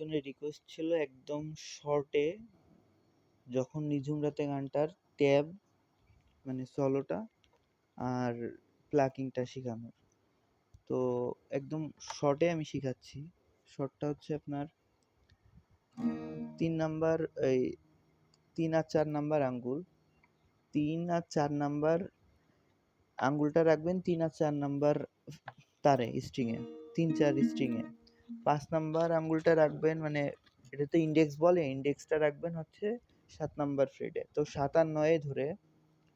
একজনের রিকোয়েস্ট ছিল একদম শর্টে যখন নিঝুম রাতে গানটার ট্যাব মানে সলোটা আর প্লাকিংটা শেখানোর। তো একদম শর্টে আমি শেখাচ্ছি। শর্টটা হচ্ছে আপনার তিন নাম্বার, এই তিন আর চার নাম্বার আঙ্গুল। তিন আর চার নাম্বার আঙ্গুলটা রাখবেন, তিন আর চার নাম্বার তারে স্ট্রিংয়ে তিন চার স্ট্রিংয়ে পাঁচ নাম্বার আঙুলটা রাখবেন মানে এটা তো ইন্ডেক্স বলে ইন্ডেক্সটা রাখবেন হচ্ছে সাত নাম্বার ফ্রেডে তো সাত আর নয়ে ধরে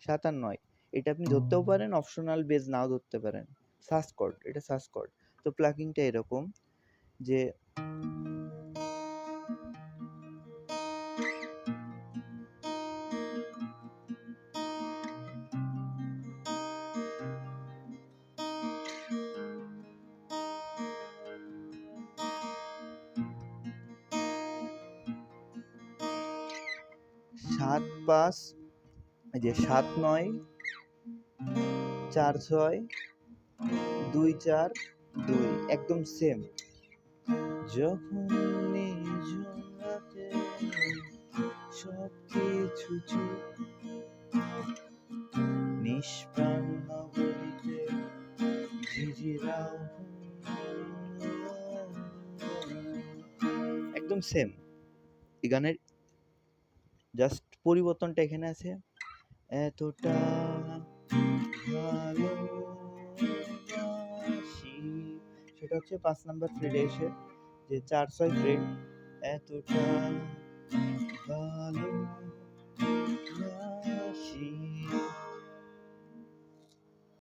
সাত আর নয় এটা আপনি ধরতেও পারেন অপশনাল বেজ নাও ধরতে পারেন। সাসকর্ড এটা সাসকর্ড তো প্লাকিংটা এরকম যে সাত পাঁচ, এই যে সাত নয়, চার ছয়, দুই চার, দুই, একদম সেম যখন সব কিছু নিষ্প্রাণ একদম সেম এই গানের জাস্ট পরিবর্তনটা এখানে আছে। এতটা ভালো সেটা হচ্ছে পাঁচ নাম্বার ফ্রেডে এসে যে চার ছয় ফ্রেড এতটা